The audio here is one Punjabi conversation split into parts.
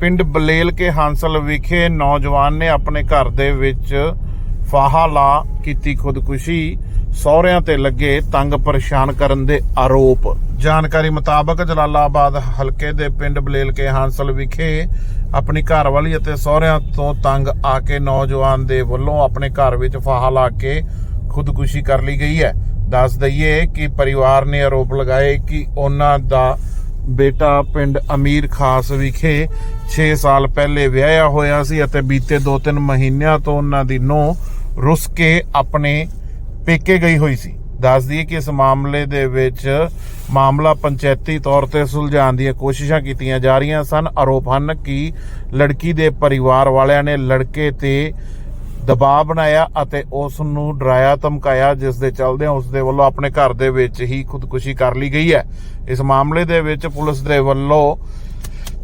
ਪਿੰਡ ਬਲੇਲ ਕੇ ਹਾਂਸਲ ਵਿਖੇ ਨੌਜਵਾਨ ਨੇ ਆਪਣੇ ਘਰ ਦੇ ਵਿੱਚ ਫਾਹਾ ਲਾ ਕੀਤੀ ਖੁਦਕੁਸ਼ੀ। ਸਹੁਰਿਆਂ ਤੇ ਲੱਗੇ ਤੰਗ ਪਰੇਸ਼ਾਨ ਕਰਨ ਦੇ ਆਰੋਪ। ਜਾਣਕਾਰੀ ਮੁਤਾਬਕ ਜਲਾਲਾਬਾਦ ਹਲਕੇ ਦੇ ਪਿੰਡ ਬਲੇਲ ਕੇ ਹਾਂਸਲ ਵਿਖੇ ਆਪਣੀ ਘਰਵਾਲੀ ਅਤੇ ਸਹੁਰਿਆਂ ਤੋਂ ਤੰਗ ਆ ਕੇ ਨੌਜਵਾਨ ਦੇ ਵੱਲੋਂ ਆਪਣੇ ਘਰ ਵਿੱਚ ਫਾਹਾ ਲਾ ਕੇ ਖੁਦਕੁਸ਼ੀ ਕਰ ਲਈ ਗਈ ਹੈ। ਦੱਸ ਦਈਏ ਕਿ ਪਰਿਵਾਰ ਨੇ ਆਰੋਪ ਲਗਾਏ ਕਿ ਉਹਨਾਂ ਦਾ ਬੇਟਾ ਪਿੰਡ ਅਮੀਰ ਖਾਸ ਵਿਖੇ 6 ਸਾਲ ਪਹਿਲੇ ਵਿਆਹਿਆ ਹੋਇਆ ਸੀ ਅਤੇ ਬੀਤੇ 2-3 ਮਹੀਨਿਆਂ ਤੋਂ ਉਹਨਾਂ ਦੀ ਨੂੰਹ ਰੁੱਸ ਕੇ ਆਪਣੇ ਪੇਕੇ ਗਈ ਹੋਈ ਸੀ। ਦੱਸ ਦਈਏ ਕਿ ਇਸ ਮਾਮਲੇ ਦੇ ਵਿੱਚ ਮਾਮਲਾ ਪੰਚਾਇਤੀ ਤੌਰ ਤੇ ਸੁਲਝਾਉਣ ਦੀਆਂ ਕੋਸ਼ਿਸ਼ਾਂ ਕੀਤੀਆਂ ਜਾ ਰਹੀਆਂ ਸਨ। ਆਰੋਪ ਹਨ ਕਿ ਲੜਕੀ ਦੇ ਪਰਿਵਾਰ ਵਾਲਿਆਂ ਨੇ ਲੜਕੇ ਤੇ ਦਬਾਅ ਬਣਾਇਆ ਅਤੇ ਉਸ ਨੂੰ ਡਰਾਇਆ, ਧਮਕਾਇਆ ਜਿਸ ਦੇ ਚੱਲਦੇ ਉਸ ਦੇ ਵੱਲੋਂ ਆਪਣੇ ਘਰ ਦੇ ਵਿੱਚ ਹੀ ਖੁਦਕੁਸ਼ੀ ਕਰ ਲਈ ਗਈ ਹੈ। ਇਸ ਮਾਮਲੇ ਦੇ ਵਿੱਚ ਪੁਲਿਸ ਦੇ ਵੱਲੋਂ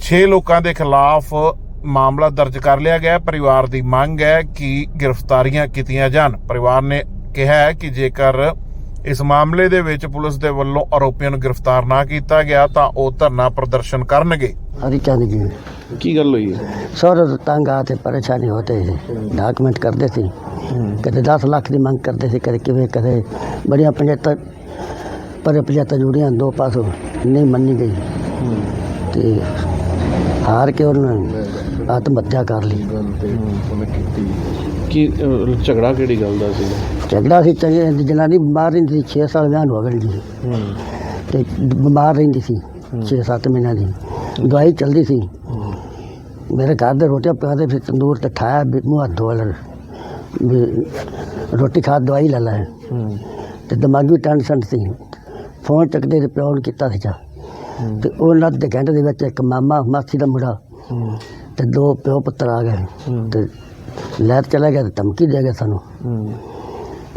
6 ਲੋਕਾਂ ਦੇ ਖਿਲਾਫ ਮਾਮਲਾ ਦਰਜ ਕਰ ਲਿਆ ਗਿਆ। ਪਰਿਵਾਰ ਦੀ ਮੰਗ ਹੈ ਕਿ ਗ੍ਰਿਫਤਾਰੀਆਂ ਕੀਤੀਆਂ ਜਾਣ। ਪਰਿਵਾਰ ਨੇ ਕਿਹਾ ਕਿ ਜੇਕਰ ਇਸ ਮਾਮਲੇ ਦੇ ਵਿੱਚ ਪੁਲਿਸ ਦੇ ਵੱਲੋਂ ਆਰੋਪੀਆਂ ਨੂੰ ਗ੍ਰਿਫਤਾਰ ਨਾ ਕੀਤਾ ਗਿਆ ਤਾਂ ਉਹ ਧਰਨਾ ਪ੍ਰਦਰਸ਼ਨ ਕਰਨਗੇ। ਹਰੀ ਚਾਹਨੀ ਜੀ ਕੀ ਗੱਲ ਹੋਈ ਹੈ सौ तंग आते परेशानी होते थे डॉक्यूमेंट करते थे कदे दस लाख की मंग करते थे कदे किवें कदे बड़िया पंचायत पर पंचायत जुड़ियां दो पासों नहीं मनी गई ते हार के उन्होंने आत्महत्या कर ली ਕੀ ਝਗੜਾ ਕਿਹੜੀ ਗੱਲ ਦਾ ਸੀਗਾ झगड़ा सी चंगे जनानी बीमार रही थी छः साल बयान हो गए जी ਤੇ ਬਿਮਾਰ ਰਹਿੰਦੀ ਸੀ 6-7 ਮਹੀਨਿਆਂ ਦੀ ਦਵਾਈ ਚੱਲਦੀ ਸੀ ਮੇਰੇ ਘਰ ਦੇ ਰੋਟੀਆਂ ਪਕਾਦੇ ਫਿਰ ਤੰਦੂਰ ਵੀ ਮੂੰਹ ਹੱਥ ਧੋ ਲੈ ਵੀ ਰੋਟੀ ਖਾ ਦਵਾਈ ਲੈ ਲੈ। ਤੇ ਦਿਮਾਗੀ ਟੈਨਸ਼ਨ ਸੀ। ਫੋਨ ਚੱਕਦੇ ਤੇ ਪਿਓ ਨੂੰ ਕੀਤਾ ਸੀ ਚਾ ਤੇ ਉਹਨਾਂ ਦੇ ਘੰਟੇ ਦੇ ਵਿੱਚ ਇੱਕ ਮਾਮਾ ਮਾਸੀ ਦਾ ਮੁੰਡਾ ਤੇ ਦੋ ਪਿਓ ਪੁੱਤਰ ਆ ਗਏ। ਤੇ ਲੈਟ ਚਲਾ ਗਿਆ ਤੇ ਧਮਕੀ ਦੇ ਗਿਆ ਸਾਨੂੰ।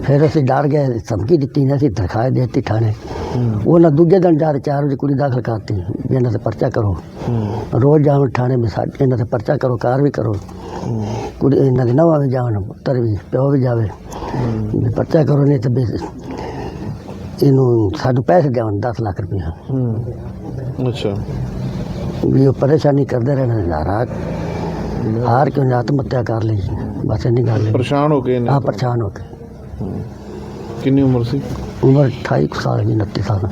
ਫਿਰ ਅਸੀਂ ਡਰ ਗਏ ਧਮਕੀ ਦਿੱਤੀ ਨੇ ਅਸੀਂ ਦਰਖਾਸਤ ਦੇ ਦਿੱਤੀ ਥਾਣੇ। ਉਹਨਾਂ ਦੂਜੇ ਦਿਨ ਜਾ ਕੇ ਚਾਰ ਵਜੇ ਕੁੜੀ ਦਾਖਲ ਕਰਤੀ ਵੀ ਇਹਨਾਂ ਤੇ ਪਰਚਾ ਕਰੋ। ਰੋਜ਼ ਜਾਣ ਥਾਣੇ ਵਿੱਚ ਸਾਡੇ ਇਹਨਾਂ ਤੇ ਪਰਚਾ ਕਰੋ ਕਾਰ ਵੀ ਕਰੋ। ਕੁੜੀ ਇਹਨਾਂ ਦੇ ਨਵਾਂ ਵੀ ਜਾਣ ਪੁੱਤਰ ਵੀ ਪਿਓ ਵੀ ਜਾਵੇ। ਪਰਚਾ ਕਰੋ ਨਹੀਂ ਤੇ ਇਹਨੂੰ ਸਾਨੂੰ ਪੈਸੇ ਦੇਣ 10 ਲੱਖ ਰੁਪਇਆ ਅੱਛਾ। ਵੀ ਉਹ ਪਰੇਸ਼ਾਨੀ ਕਰਦੇ ਰਹਿਣਾ ਹਾਰ ਹਾਰ ਕੇ ਉਹਨੇ ਆਤਮ ਹੱਤਿਆ ਕਰ ਲਈ। ਬਸ ਇੰਨੀ ਗੱਲ ਹੈ। ਪਰੇਸ਼ਾਨ ਹੋ ਕੇ ਆ ਪਰੇਸ਼ਾਨ ਹੋ ਕੇ। ਕਿੰਨੀ ਉਮਰ ਸੀ? ਉਮਰ 28 ਕੁ ਸਾਲ ਦੀ 29 ਸਾਲ।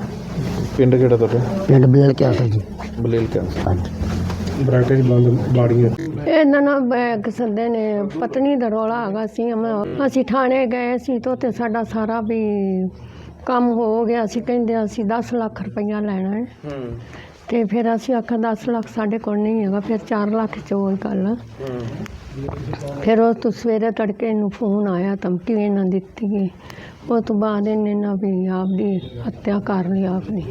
ਪਿੰਡ ਕਿਹੜਾ ਤੁਹਾਡਾ? ਪਿੰਡ ਬੇਲ ਕੇ ਆਤਾ ਜੀ। ਬਲੇਲ ਕਾ ਹਾਂਜੀ। ਬਰਾਟੇ ਦੀ ਬੰਦ ਬਾੜੀਆਂ ਇਹਨਾਂ ਨਾਲ ਬੈਗ ਸੱਦੇ ਨੇ ਪਤਨੀ ਦਾ ਰੌਲਾ ਹੈਗਾ ਸੀ ਅਮ- ਅਸੀਂ ਥਾਣੇ ਗਏ ਸੀ ਤੇ ਉੱਥੇ ਸਾਡਾ ਸਾਰਾ ਵੀ ਕੰਮ ਹੋ ਗਿਆ ਸੀ ਕਹਿੰਦੇ ਅਸੀਂ 10 ਲੱਖ ਰੁਪਈਆ ਲੈਣਾ ਹੈ। ਹੂੰ। ਤੇ ਫਿਰ ਅਸੀਂ ਆਖਿਆ 10 ਲੱਖ ਸਾਡੇ ਕੋਲ ਨਹੀਂ ਹੈਗਾ ਫਿਰ 4 ਲੱਖ ਚ ਉਹ ਗੱਲ ਫਿਰ ਉਹ ਤੋਂ ਸਵੇਰੇ ਤੜਕੇ ਨੂੰ ਫੋਨ ਆਇਆ ਧਮਕੀ ਇਹਨਾਂ ਦਿੱਤੀ ਗਈ। ਉਹ ਤੋਂ ਬਾਅਦ ਇਹਨੇ ਨਾ ਵੀ ਆਪਦੀ ਹੱਤਿਆ ਕਰ ਲਈ ਆਪਣੀ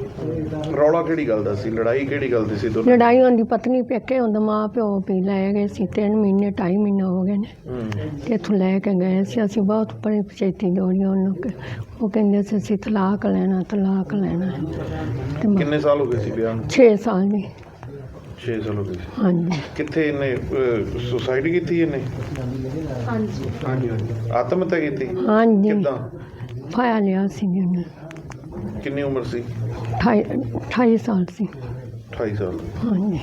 ਰੌਲਾ ਕਿਹੜੀ ਗੱਲ ਦਾ ਸੀ? ਲੜਾਈ ਕਿਹੜੀ ਗੱਲ ਦੀ ਸੀ ਦੋਨੋਂ? ਲੜਾਈ ਹੁੰਦੀ ਪਤਨੀ ਪੇਕੇ ਹੁੰਦਾ ਮਾਂ ਪਿਓ ਵੀ ਲੈ ਗਏ ਸੀ। ਤਿੰਨ ਮਹੀਨੇ ਢਾਈ ਮਹੀਨੇ ਹੋ ਗਏ ਨੇ। ਤੇ ਇੱਥੋਂ ਲੈ ਕੇ ਗਏ ਸੀ। ਅਸੀਂ ਬਹੁਤ ਬੜੀ ਪੰਚਾਇਤੀ ਦੌੜੀਆਂ ਉਹਨੂੰ ਕਿ ਉਹ ਕਹਿੰਦੇ ਸੀ ਅਸੀਂ ਤਲਾਕ ਲੈਣਾ ਤਲਾਕ ਲੈਣਾ। ਤੇ ਕਿੰਨੇ ਸਾਲ ਹੋ ਗਏ ਸੀ ਵਿਆਹ ਨੂੰ? 6 ਸਾਲ ਦੀ। 6 ਸਾਲ ਹੋ ਗਏ ਸੀ। ਹਾਂਜੀ। ਕਿੱਥੇ ਇਹਨੇ ਸੁਸਾਈਡ ਕੀਤੀ ਇਹਨੇ? ਹਾਂਜੀ। ਹਾਂਜੀ ਆਤਮ ਹੱਤਿਆ ਕੀਤੀ? ਹਾਂਜੀ। ਕਿੱਦਾਂ? ਫਾਇਆ ਲਿਆ ਸੀ ਜੀ ਉਹਨੇ। ਕਿੰਨੀ ਉਮਰ ਸੀ? 28 28 ਸਾਲ ਸੀ। 28 ਸਾਲ। ਹਾਂਜੀ।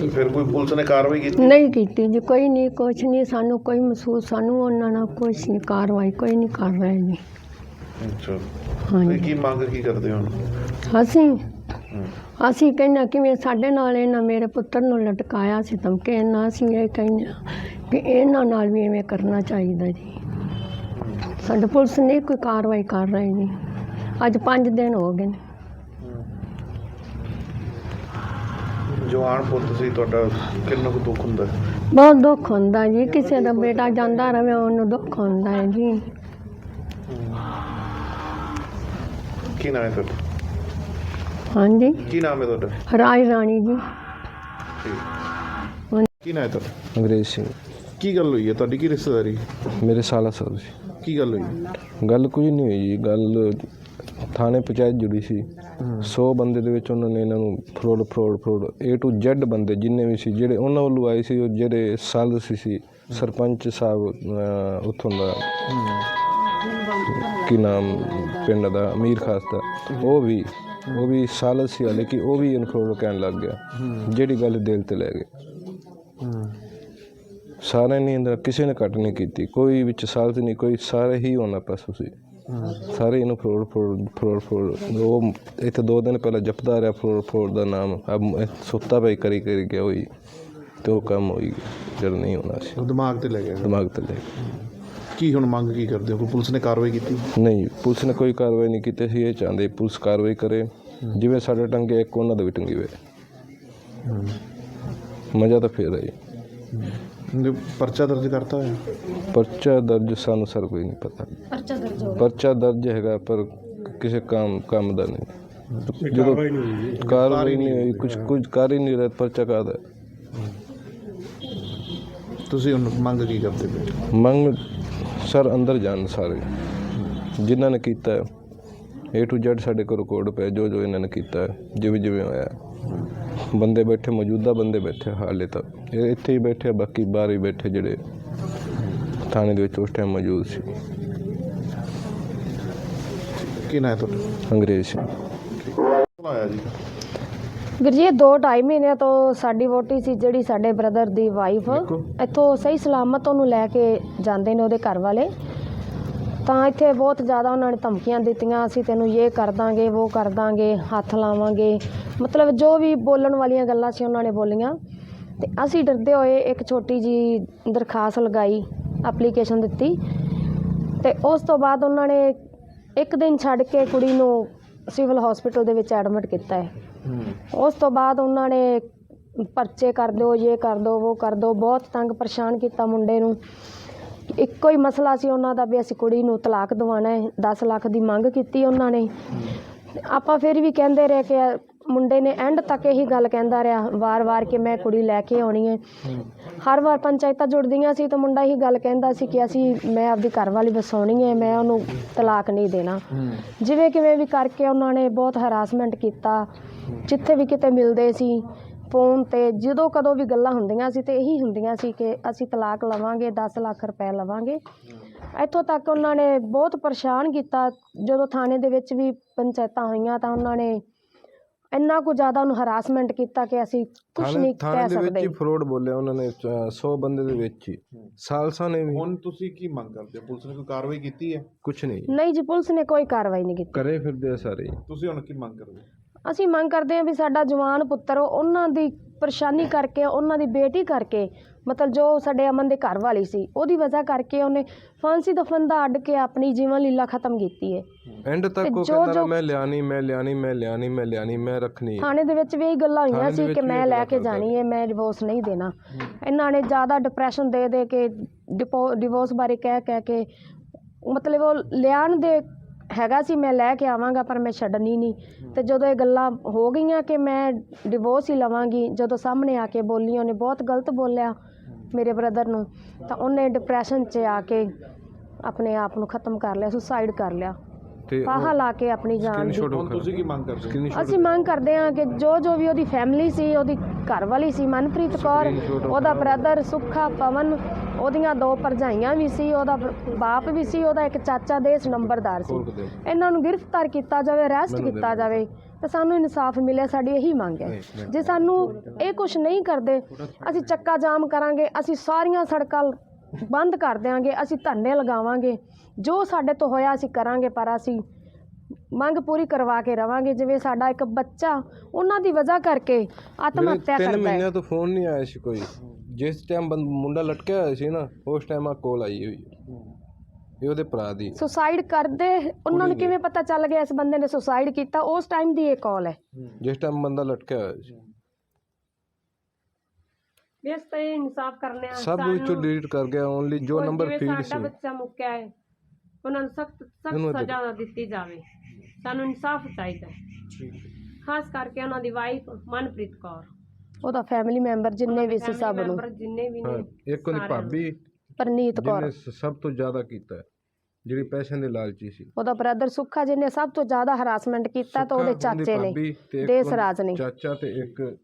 ਤੇ ਫਿਰ ਕੋਈ ਪੁਲਿਸ ਨੇ ਕਾਰਵਾਈ ਕੀਤੀ? ਨਹੀਂ ਕੀਤੀ ਜੀ ਕੋਈ ਨਹੀਂ ਕੁਛ ਨਹੀਂ ਸਾਨੂੰ ਕੋਈ ਮਹਿਸੂਸ ਸਾਨੂੰ ਉਹਨਾਂ ਨਾਲ ਕੁਛ ਨਹੀਂ ਕਾਰਵਾਈ ਕੋਈ ਨਹੀਂ ਕਰ ਰਹੇ ਜੀ। ਅੱਛਾ। ਤੇ ਹਾਂਜੀ। ਕੀ ਮੰਗ ਕੀ ਕਰਦੇ ਹੋ ਹੁਣ? ਅਸੀਂ। ਅਸੀਂ ਕਹਿੰਦੇ ਹਾਂ ਕਿਵੇਂ ਸਾਡੇ ਨਾਲ ਇਹਨਾਂ ਮੇਰੇ ਪੁੱਤਰ ਨੂੰ ਲਟਕਾਇਆ ਸੀ ਧਮਕੇ ਨਾ ਅਸੀਂ ਇਹ ਕਹਿੰਦੇ ਹਾਂ ਕਿ ਇਹਨਾਂ ਨਾਲ ਵੀ ਐਵੇਂ ਕਰਨਾ ਚਾਹੀਦਾ ਜੀ। ਸਾਡੇ ਪੁਲਿਸ ਨਹੀਂ ਕੋਈ ਕਾਰਵਾਈ ਕਰ ਰਹੀ ਜੀ ਅੱਜ 5 ਦਿਨ ਹੋ ਗਏ ਨੇ। ਜਵਾਨ ਪੁੱਤ ਸੀ ਤੁਹਾਡਾ ਕਿੰਨਾ ਕੁ ਦੁੱਖ ਹੁੰਦਾ? ਬਹੁਤ ਦੁੱਖ ਹੁੰਦਾ ਜੀ ਕਿਸੇ ਦਾ ਬੇਟਾ ਜਾਂਦਾ ਰਵੇ ਉਹਨੂੰ ਦੁੱਖ ਹੁੰਦਾ ਹੈ ਜੀ। ਕੀ ਨਾਮ ਹੈ ਤੁਹਾਡਾ? ਹਾਂਜੀ। ਕੀ ਨਾਮ ਹੈ ਤੁਹਾਡਾ? ਰਾਜ ਰਾਣੀ ਜੀ। ਕੀ ਨਾਮ ਹੈ ਤੁਹਾਡਾ? ਅੰਗਰੇਜ਼ ਸਿੰਘ। ਕੀ ਗੱਲ ਹੋਈ ਹੈ? ਤੁਹਾਡੀ ਕੀ ਰਿਸ਼ਤੇਦਾਰੀ? ਮੇਰੇ ਸਾਲਾ ਸਾਹਿਬ ਸੀ ਕੀ ਗੱਲ ਹੋਈ? ਗੱਲ ਕੁਝ ਨਹੀਂ ਹੋਈ ਜੀ ਗੱਲ ਥਾਣੇ ਪੰਚਾਇਤ ਜੁੜੀ ਸੀ। 100 ਬੰਦੇ ਦੇ ਵਿੱਚ ਉਹਨਾਂ ਨੇ ਇਹਨਾਂ ਨੂੰ fraud fraud fraud A to Z ਬੰਦੇ ਜਿੰਨੇ ਵੀ ਸੀ ਜਿਹੜੇ ਉਹਨਾਂ ਵੱਲੋਂ ਆਏ ਸੀ ਉਹ ਜਿਹੜੇ ਸਾਲ ਸੀ ਸੀ। ਸਰਪੰਚ ਸਾਹਿਬ ਅਹ, ਉੱਥੋਂ ਦਾ। ਕੀ ਨਾਮ ਪਿੰਡ ਦਾ? ਅਮੀਰ ਖਾਸ ਦਾ। ਉਹ ਵੀ ਉਹ ਵੀ ਸਾਲਸ ਸੀ ਹਾਲੇ ਕਿ ਉਹ ਵੀ ਇਨਫਲੋਰ ਕਹਿਣ ਲੱਗ ਗਿਆ। ਜਿਹੜੀ ਗੱਲ ਦਿਲ ਤੇ ਲੈ ਗਏ। ਸਾਰਿਆਂ ਨੇ ਅੰਦਰ ਕਿਸੇ ਨੇ ਕੱਟ ਨਹੀਂ ਕੀਤੀ। ਕੋਈ ਵਿੱਚ ਸਾਲਤ ਨਹੀਂ ਕੋਈ ਸਾਰੇ ਹੀ ਉਹਨਾਂ ਪਾਸੋਂ ਸੀ। ਸਾਰੇ ਇਹਨੂੰ ਫਰੋੜ ਫਰੋੜ ਫਰੋੜ ਫਰੋੜ। ਉਹ ਇੱਥੇ ਦੋ ਦਿਨ ਪਹਿਲਾਂ ਜਪਦਾ ਰਿਹਾ ਫਰੋੜ ਫਰੋੜ ਦਾ ਨਾਮ। ਅਬ ਸੁੱਤਾ ਪਈ ਕਰੀ ਕਰੀ ਗਿਆ ਹੋਈ ਤੇ ਉਹ ਕੰਮ ਹੋਈ ਜਦ ਨਹੀਂ ਹੋਣਾ ਸੀ। ਦਿਮਾਗ ਤੇ ਲੈ ਗਿਆ। ਦਿਮਾਗ ਤੇ ਲੈ ਗਿਆ। ਕੀ ਹੁਣ ਮੰਗ ਕੀ ਕਰਦੇ ਹੋ? ਕੋਈ ਪੁਲਿਸ ਨੇ ਕਾਰਵਾਈ ਕੀਤੀ? ਨਹੀਂ ਪੁਲਿਸ ਨੇ ਕੋਈ ਕਾਰਵਾਈ ਨਹੀਂ ਕੀਤੀ ਸੀ ਇਹ ਚਾਹੁੰਦੇ ਪੁਲਿਸ ਕਾਰਵਾਈ ਕਰੇ। ਜਿਵੇਂ ਸਾਡੇ ਟੰਗੇ ਇੱਕ ਉਹਨਾਂ ਦਾ ਵੀ ਟੰਗੀ ਵੇ ਮਜ਼ਾ ਤਾਂ ਫੇਰ ਆਈ। ਇਹਦੇ ਪਰਚਾ ਦਰਜ ਕਰਤਾ ਹੋਇਆ? ਪਰਚਾ ਦਰਜ ਸਾਨੂੰ ਸਰ ਕੋਈ ਨਹੀਂ ਪਤਾ। ਪਰਚਾ ਦਰਜ ਹੋ ਪਰਚਾ ਦਰਜ ਹੈਗਾ ਪਰ ਕਿਸੇ ਕੰਮ ਕੰਮ ਦਾ ਨਹੀਂ। ਜਦੋਂ ਕਾਰਵਾਈ ਨਹੀਂ ਹੋਈ ਕੁਝ ਕੁਝ ਕਰ ਹੀ ਨਹੀਂ ਰਿਹਾ ਪਰਚਾ ਕਾਹਦਾ? ਤੁਸੀਂ ਹੁਣ ਮੰਗ ਕੀ ਕਰਦੇ ਪਏ ਮੰਗ ਸਰ ਅੰਦਰ ਜਾਣ ਸਾਰੇ। ਜਿਨ੍ਹਾਂ ਨੇ ਕੀਤਾ A to Z ਸਾਡੇ ਕੋਲ ਰਿਕਾਰਡ ਪਿਆ ਜੋ ਜੋ ਇਹਨਾਂ ਨੇ ਕੀਤਾ ਹੈ, ਜਿਵੇਂ ਜਿਵੇਂ ਹੋਇਆ ਬੰਦੇ ਬੈਠੇ ਮੌਜੂਦਾ ਬੰਦੇ ਬੈਠੇ ਹਾਲੇ ਤੱਕ। ਇਹ ਇੱਥੇ ਹੀ ਬੈਠੇ ਬਾਕੀ ਬਾਹਰ ਹੀ ਬੈਠੇ ਜਿਹੜੇ ਥਾਣੇ ਦੇ ਵਿੱਚ ਉਸ ਟਾਈਮ ਮੌਜੂਦ ਸੀ। ਕੀ ਨਾਂ ਹੈ ਤੁਹਾਡਾ? ਅੰਗਰੇਜ਼ ਸੀ। ਆਇਆ ਜੀ? ਵੀਰ ਜੀ ਇਹ ਦੋ ਢਾਈ ਮਹੀਨਿਆਂ ਤੋਂ ਸਾਡੀ ਵੋਟੀ ਸੀ ਜਿਹੜੀ ਸਾਡੇ ਬ੍ਰਦਰ ਦੀ ਵਾਈਫ ਇੱਥੋਂ ਸਹੀ ਸਲਾਮਤ ਉਹਨੂੰ ਲੈ ਕੇ ਜਾਂਦੇ ਨੇ ਉਹਦੇ ਘਰ ਵਾਲੇ। ਤਾਂ ਇੱਥੇ ਬਹੁਤ ਜ਼ਿਆਦਾ ਉਹਨਾਂ ਨੇ ਧਮਕੀਆਂ ਦਿੱਤੀਆਂ ਅਸੀਂ ਤੈਨੂੰ ਇਹ ਕਰ ਦਾਂਗੇ ਉਹ ਕਰ ਦਾਂਗੇ ਹੱਥ ਲਾਵਾਂਗੇ। ਮਤਲਬ ਜੋ ਵੀ ਬੋਲਣ ਵਾਲੀਆਂ ਗੱਲਾਂ ਸੀ ਉਹਨਾਂ ਨੇ ਬੋਲੀਆਂ। ਤੇ ਅਸੀਂ ਡਰਦੇ ਹੋਏ ਇੱਕ ਛੋਟੀ ਜੀ ਦਰਖਾਸਤ ਲਗਾਈ ਐਪਲੀਕੇਸ਼ਨ ਦਿੱਤੀ। ਤੇ ਉਸ ਤੋਂ ਬਾਅਦ ਉਹਨਾਂ ਨੇ ਇੱਕ ਦਿਨ ਛੱਡ ਕੇ ਕੁੜੀ ਨੂੰ ਸਿਵਲ ਹਸਪੀਟਲ ਦੇ ਵਿੱਚ ਐਡਮਿਟ ਕੀਤਾ ਹੈ। ਉਸ ਤੋਂ ਬਾਅਦ ਉਹਨਾਂ ਨੇ ਪਰਚੇ ਕਰ ਦਿਓ ਇਹ ਕਰ ਦਿਓ ਉਹ ਕਰ ਦਿਓ, ਬਹੁਤ ਤੰਗ ਪਰੇਸ਼ਾਨ ਕੀਤਾ ਮੁੰਡੇ ਨੂੰ। ਇੱਕੋ ਹੀ ਮਸਲਾ ਸੀ ਉਹਨਾਂ ਦਾ ਵੀ ਅਸੀਂ ਕੁੜੀ ਨੂੰ ਤਲਾਕ ਦਿਵਾਉਣਾ ਹੈ 10 ਲੱਖ ਦੀ ਮੰਗ ਕੀਤੀ ਉਹਨਾਂ ਨੇ। ਆਪਾਂ ਫਿਰ ਵੀ ਕਹਿੰਦੇ ਰਹੇ ਕਿ ਮੁੰਡੇ ਨੇ ਐਂਡ ਤੱਕ ਇਹੀ ਗੱਲ ਕਹਿੰਦਾ ਰਿਹਾ ਵਾਰ-ਵਾਰ ਕਿ ਮੈਂ ਕੁੜੀ ਲੈ ਕੇ ਆਉਣੀ ਹੈ। ਹਰ ਵਾਰ ਪੰਚਾਇਤਾਂ ਜੁੜਦੀਆਂ ਸੀ ਤਾਂ ਮੁੰਡਾ ਇਹੀ ਗੱਲ ਕਹਿੰਦਾ ਸੀ ਕਿ ਅਸੀਂ, ਮੈਂ ਆਪਦੀ ਘਰਵਾਲੀ ਵਸਾਉਣੀ ਹੈ, ਮੈਂ ਉਹਨੂੰ ਤਲਾਕ ਨਹੀਂ ਦੇਣਾ। ਜਿਵੇਂ ਕਿਵੇਂ ਵੀ ਕਰਕੇ ਉਹਨਾਂ ਨੇ ਬਹੁਤ ਹਰਾਸਮੈਂਟ ਕੀਤਾ, ਜਿੱਥੇ ਵੀ ਕਿਤੇ ਮਿਲਦੇ ਸੀ ਫੋਨ ਤੇ, ਜਦੋਂ ਕਦੋਂ ਵੀ ਗੱਲਾਂ ਹੁੰਦੀਆਂ ਸੀ ਤੇ ਇਹੀ ਹੁੰਦੀਆਂ ਸੀ ਕਿ ਅਸੀਂ ਤਲਾਕ ਲਵਾਂਗੇ 10 ਲੱਖ ਰੁਪਏ ਲਵਾਂਗੇ। ਇੱਥੋਂ ਤੱਕ ਉਹਨਾਂ ਨੇ ਬਹੁਤ ਪਰੇਸ਼ਾਨ ਕੀਤਾ। ਜਦੋਂ ਥਾਣੇ ਦੇ ਵਿੱਚ ਵੀ ਪੰਚਾਇਤਾਂ ਹੋਈਆਂ ਤਾਂ ਉਹਨਾਂ ਨੇ ਇੰਨਾ ਕੁ ਜ਼ਿਆਦਾ ਉਹਨੂੰ ਹਰਾਸਮੈਂਟ ਕੀਤਾ ਕਿ ਅਸੀਂ ਕੁਝ ਥਾਣੇ ਨਹੀਂ ਥਾਣੇ ਕਹਿ ਦੇ ਵਿੱਚ ਸਕਦੇ। ਹੀ ਫਰੋਡ ਬੋਲਿਆ ਉਹਨਾਂ ਨੇ 100 ਬੰਦੇ ਦੇ ਵਿੱਚ ਹੀ। ਸਾਲਸਾ ਨੇ ਵੀ। ਹੁਣ ਤੁਸੀਂ ਕੀ ਮੰਗ ਕਰਦੇ ਹੋ? ਪੁਲਿਸ ਨੇ ਕੋਈ ਕਾਰਵਾਈ ਕੀਤੀ ਹੈ? ਕੁਝ ਨਹੀਂ। ਨਹੀਂ ਜੀ ਪੁਲਿਸ ਨੇ ਕੋਈ ਕਾਰਵਾਈ ਨਹੀਂ ਕੀਤੀ। ਕਰੇ ਫਿਰਦੇ ਆ ਸਾਰੇ। ਹੀ। ਤੁਸੀਂ ਹੁਣ ਕੀ ਮੰਗ ਕਰਦੇ ਹੋ? ਅਸੀਂ ਮੰਗ ਕਰਦੇ ਹਾਂ ਵੀ ਸਾਡਾ ਜਵਾਨ ਪੁੱਤਰ ਉਹਨਾਂ ਦੀ ਪਰੇਸ਼ਾਨੀ ਕਰਕੇ ਉਹਨਾਂ ਦੀ ਬੇਟੀ ਕਰਕੇ ਮਤਲਬ ਜੋ ਸਾਡੇ ਅਮਨ ਦੇ ਘਰ ਵਾਲੀ ਸੀ ਉਹਦੀ ਵਜ੍ਹਾ ਕਰਕੇ ਉਹਨੇ ਫਾਂਸੀ ਦਾ ਫੰਦਾ ਅੱਡ ਕੇ ਆਪਣੀ ਜੀਵਨ ਲੀਲਾ ਖਤਮ ਕੀਤੀ ਹੈ। ਐਂਡ ਤੱਕ ਉਹ ਕਹਿੰਦਾ ਜੋ- ਮੈਂ ਲਿਆਣੀ ਮੈਂ ਲਿਆਣੀ ਮੈਂ ਲਿਆਣੀ ਮੈਂ ਲਿਆਣੀ ਮੈਂ ਰੱਖਣੀ ਹੈ। ਥਾਣੇ ਦੇ ਵਿੱਚ ਵੀ ਇਹ ਗੱਲਾਂ ਹੋਈਆਂ ਥਾਣੇ ਦੇ ਸੀ ਵਿੱਚ ਕਿ ਵੀ ਮੈਂ ਇਹ ਲੈ ਕੇ ਜਾਣੀ ਹੈ ਮੈਂ ਡਿਵੋਰਸ ਨਹੀਂ ਦੇਣਾ। ਇਹਨਾਂ ਨੇ ਜ਼ਿਆਦਾ ਡਿਪਰੈਸ਼ਨ ਦੇ ਦੇ ਕੇ ਡਿਵੋਰਸ ਬਾਰੇ ਕਹਿ ਕਹਿ ਕੇ ਮਤਲਬ ਉਹ ਲਿਆਣ ਦੇ ਹੈਗਾ ਸੀ ਮੈਂ ਲੈ ਕੇ ਆਵਾਂਗਾ ਪਰ ਮੈਂ ਛੱਡਣੀ ਨਹੀਂ। ਤੇ ਜਦੋਂ ਇਹ ਗੱਲਾਂ ਹੋ ਗਈਆਂ ਕਿ ਮੈਂ ਡਿਵੋਰਸ ਹੀ ਲਵਾਂਗੀ ਜਦੋਂ ਸਾਹਮਣੇ ਆ ਕੇ ਬੋਲੀ ਉਹਨੇ ਬਹੁਤ ਗਲਤ ਬੋਲਿਆ ਮੇਰੇ ਬ੍ਰਦਰ ਨੂੰ। ਤਾਂ ਉਹਨੇ ਡਿਪਰੈਸ਼ਨ 'ਚ ਆ ਕੇ ਆਪਣੇ ਆਪ ਨੂੰ ਖਤਮ ਕਰ ਲਿਆ ਸੁਸਾਈਡ ਕਰ ਲਿਆ। ਤੇ ਫਾਹਾ ਲਾ ਕੇ ਆਪਣੀ ਜਾਨ ਦੀ। ਹੁਣ ਤੁਸੀਂ ਕੀ ਮੰਗ ਕਰਦੇ ਅਸੀਂ ਮੰਗ ਕਰਦੇ ਹਾਂ ਕਿ ਜੋ ਜੋ ਵੀ ਉਹਦੀ ਫੈਮਿਲੀ ਸੀ ਉਹਦੀ ਘਰ ਵਾਲੀ ਸੀ ਮਨਪ੍ਰੀਤ ਕੌਰ ਉਹਦਾ ਬ੍ਰਦਰ ਸੁੱਖਾ ਪਵਨ ਉਹਦੀਆਂ ਦੋ ਭਰਜਾਈਆਂ ਵੀ ਸੀ ਉਹਦਾ ਬ- ਬਾਪ ਵੀ ਸੀ ਉਹਦਾ ਇੱਕ ਚਾਚਾ ਦੇਸ ਨੰਬਰਦਾਰ ਸੀ। ਇਹਨਾਂ ਨੂੰ ਗ੍ਰਿਫਤਾਰ ਕੀਤਾ ਜਾਵੇ ਅਰੈਸਟ ਕੀਤਾ ਜਾਵੇ ਤੇ ਸਾਨੂੰ ਇਨਸਾਫ ਮਿਲੇ ਸਾਡੀ ਇਹੀ ਮੰਗ ਹੈ। ਜੇ ਸਾਨੂੰ ਇਹ ਕੁਝ ਨਹੀਂ ਕਰਦੇ ਅਸੀਂ ਚੱਕਾ ਜਾਮ ਕਰਾਂਗੇ ਅਸੀਂ ਸਾਰੀਆਂ ਸੜਕਾਂ ਬੰਦ ਕਰ ਦਿਆਂਗੇ ਅਸੀਂ ਧਰਨੇ ਲਗਾਵਾਂਗੇ। ਜੋ ਸਾਡੇ ਤੋਂ ਹੋਇਆ ਅਸੀਂ ਕਰਾਂਗੇ ਪਰ ਅਸੀਂ ਮੰਗ ਪੂਰੀ ਕਰਵਾ ਕੇ ਰਵਾਂਗੇ ਜਿਵੇਂ ਸਾਡਾ ਇੱਕ ਬੱਚਾ ਉਹਨਾਂ ਦੀ ਵਜ੍ਹਾ ਕਰਕੇ ਆਤਮ ਹੱਤਿਆ ਕਰਦਾ ਹੈ। ਮਹੀਨਿਆਂ ਤੋਂ ਫੋਨ ਨਹੀਂ ਆਇਆ ਸੀ ਕੋਈ। ਜਿਸ ਟਾਈਮ ਮੁੰਡਾ ਲਟਕਿਆ ਹੋਇਆ ਸੀ ਨਾ ਉਸ ਟਾਈਮ ਆ ਕੋਲ ਆਈ ਹੋਈ। ਇਹ ਉਹਦੇ ਭਰਾ ਦੀ। ਸੁਸਾਈਡ ਕਰਦੇ ਉਹਨਾਂ ਨੂੰ ਕਿਵੇਂ ਪਤਾ ਚੱਲ ਗਿਆ ਇਸ ਬੰਦੇ ਨੇ ਸੁਸਾਈਡ ਕੀਤਾ? ਉਸ ਟਾਈਮ ਦੀ ਇਹ ਕਾਲ ਹੈ। ਜਿਸ ਟਾਈਮ ਬੰਦਾ ਲਟਕਿਆ ਹੋਇਆ ਸੀ। ਇਸ ਤੇ ਇਨਸਾਫ ਕਰਨੇ ਆ? ਸਭ ਵਿੱਚੋਂ ਡਿਲੀਟ ਕਰ ਗਿਆ ਓਨਲੀ ਜੋ ਨੰਬਰ ਜਿਵੇਂ ਫੀਡ ਸਾਡਾ ਸੀ। ਬੱਚਾ ਮੁੱਕਿਆ ਹੈ ਉਹਨਾਂ ਨੂੰ ਸਖਤ ਇਹਨੂੰ ਸਖਤ ਇੱਧਰ- ਸਜ਼ਾ ਦਿੱਤੀ ਜਾਵੇ। ਸਾਨੂੰ ਇਨਸਾਫ ਚਾਹੀਦਾ ਹੈ। ਖਾਸ ਕਰਕੇ ਉਹਨਾਂ ਦੀ ਵਾਈਫ ਮਨਪ੍ਰੀਤ ਕੌਰ। ਉਹਦਾ ਫੈਮਿਲੀ ਮੈਂਬਰ ਜਿੰਨੇ ਵੀ ਸੀ ਸਭ ਨੂੰ। ਜਿੰਨੇ ਵੀ ਹਾਂ ਨੇ ਇੱਕ ਉਹਦੀ ਭਾਬੀ ਪਰਨੀਤ ਕੌਰ। ਜਿਹਨੇ ਸ- ਸਭ ਤੋਂ ਜ਼ਿਆਦਾ ਕੀਤਾ ਹੈ, ਜਿਹੜੀ ਪੈਸਿਆਂ ਦੇ ਲਾਲਚੀ ਸੀ। ਉਹਦਾ ਬ੍ਰਦਰ ਸੁੱਖਾ ਜਿਹਨੇ ਸਭ ਤੋਂ ਜ਼ਿਆਦਾ ਹਰਾਸਮੈਂਟ ਕੀਤਾ ਤਾਂ ਉਹਦੇ ਸੁੱਖਾ, ਉਹਦੀ ਚਾਚੇ ਨੇ। ਭਾਬੀ ਤੇ ਇੱਕ ਦੇਸ ਉਹਦਾ ਰਾਜ ਨੇ। ਚਾਚਾ ਤੇ ਇੱਕ